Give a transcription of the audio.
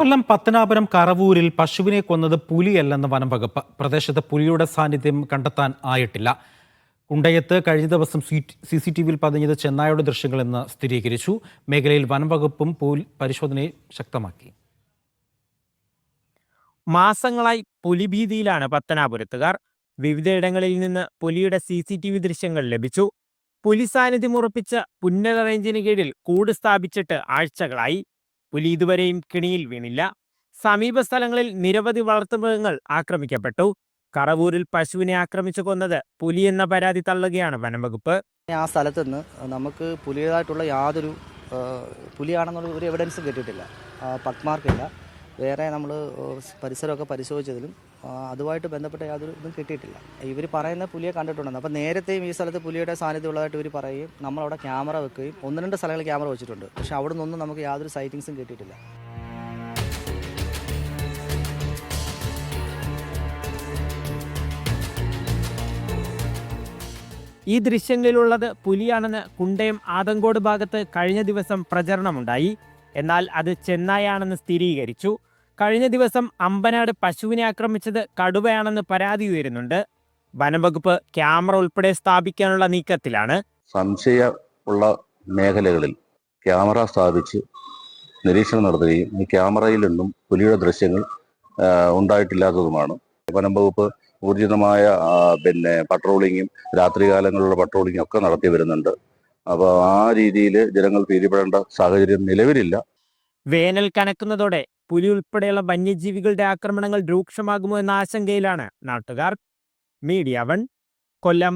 കൊല്ലം പത്തനാപുരം കറവൂരിൽ പശുവിനെ കൊന്നത് പുലിയല്ലെന്ന് വനംവകുപ്പ്. പ്രദേശത്ത് പുലിയുടെ സാന്നിധ്യം കണ്ടെത്താൻ ആയിട്ടില്ല. കുണ്ടയത്ത് കഴിഞ്ഞ ദിവസം സി സി ടി വിയിൽ പതിഞ്ഞത് ചെന്നായുടെ ദൃശ്യങ്ങളെന്ന് സ്ഥിരീകരിച്ചു. മേഖലയിൽ വനംവകുപ്പും പരിശോധനയെ ശക്തമാക്കി. മാസങ്ങളായി പുലിഭീതിയിലാണ് പത്തനാപുരത്തുകാർ. വിവിധയിടങ്ങളിൽ നിന്ന് പുലിയുടെ സി സി ടി വി ദൃശ്യങ്ങൾ ലഭിച്ചു. പുലി സാന്നിധ്യം ഉറപ്പിച്ച പുന്നല റേഞ്ചിന് കീഴിൽ കൂട് സ്ഥാപിച്ചിട്ട് ആഴ്ചകളായി. പുലി ഇതുവരെയും കിണിയിൽ വീണില്ല. സമീപ സ്ഥലങ്ങളിൽ നിരവധി വളർത്തുമൃഗങ്ങൾ ആക്രമിക്കപ്പെട്ടു. കറവൂരിൽ പശുവിനെ ആക്രമിച്ചു കൊന്നത് പുലി എന്ന പരാതി തള്ളുകയാണ് വനംവകുപ്പ്. ആ സ്ഥലത്ത് നിന്ന് നമുക്ക് പുലിയതായിട്ടുള്ള യാതൊരു പുലിയാണെന്നുള്ള ഒരു എവിഡൻസും കിട്ടിയിട്ടില്ല പക്മാർക്കില്ല വേറെ നമ്മൾ പരിസരമൊക്കെ പരിശോധിച്ചതിലും അതുമായിട്ട് ബന്ധപ്പെട്ട യാതൊരു ഇതും കിട്ടിയിട്ടില്ല. ഇവർ പറയുന്ന പുലിയെ കണ്ടിട്ടുണ്ടെന്ന്. അപ്പോൾ നേരത്തെയും ഈ സ്ഥലത്ത് പുലിയുടെ സാന്നിധ്യം ഉള്ളതായിട്ട് ഇവർ പറയുകയും നമ്മളവിടെ ക്യാമറ വെക്കുകയും ഒന്ന് രണ്ട് സ്ഥലങ്ങളിൽ ക്യാമറ വെച്ചിട്ടുണ്ട്. പക്ഷേ അവിടെ നിന്നൊന്നും നമുക്ക് യാതൊരു സൈറ്റിങ്സും കിട്ടിയിട്ടില്ല. ഈ ദൃശ്യങ്ങളിലുള്ളത് പുലിയാണെന്ന് കുണ്ടയം ആതങ്കോട് ഭാഗത്ത് കഴിഞ്ഞ ദിവസം പ്രചരണമുണ്ടായി. എന്നാൽ അത് ചെന്നായാണെന്ന് സ്ഥിരീകരിച്ചു. കഴിഞ്ഞ ദിവസം അമ്പനാട് പശുവിനെ ആക്രമിച്ചത് കടുവയാണെന്ന് പരാതി ഉയരുന്നുണ്ട്. വനംവകുപ്പ് ക്യാമറ ഉൾപ്പെടെ സ്ഥാപിക്കാനുള്ള നീക്കത്തിലാണ്. സംശയ ഉള്ള മേഖലകളിൽ ക്യാമറ സ്ഥാപിച്ച് നിരീക്ഷണം നടത്തുകയും ഈ ക്യാമറയിൽ നിന്നും പുലിയുടെ ദൃശ്യങ്ങൾ ഉണ്ടായിട്ടില്ലാത്തതുമാണ്. വനം വകുപ്പ് ഊർജിതമായ പിന്നെ പട്രോളിങ്ങും രാത്രികാലങ്ങളിലുള്ള പട്രോളിങ്ങും ഒക്കെ നടത്തി വരുന്നുണ്ട്. അപ്പോൾ ആ രീതിയിൽ ജനങ്ങൾ ഭീതിപ്പെടേണ്ട സാഹചര്യം നിലവിലില്ല. വേനൽ കനക്കുന്നതോടെ പുലി ഉൾപ്പെടെയുള്ള വന്യജീവികളുടെ ആക്രമണങ്ങൾ രൂക്ഷമാകുമോ എന്ന ആശങ്കയിലാണ് നാട്ടുകാർ. Media one Kollam.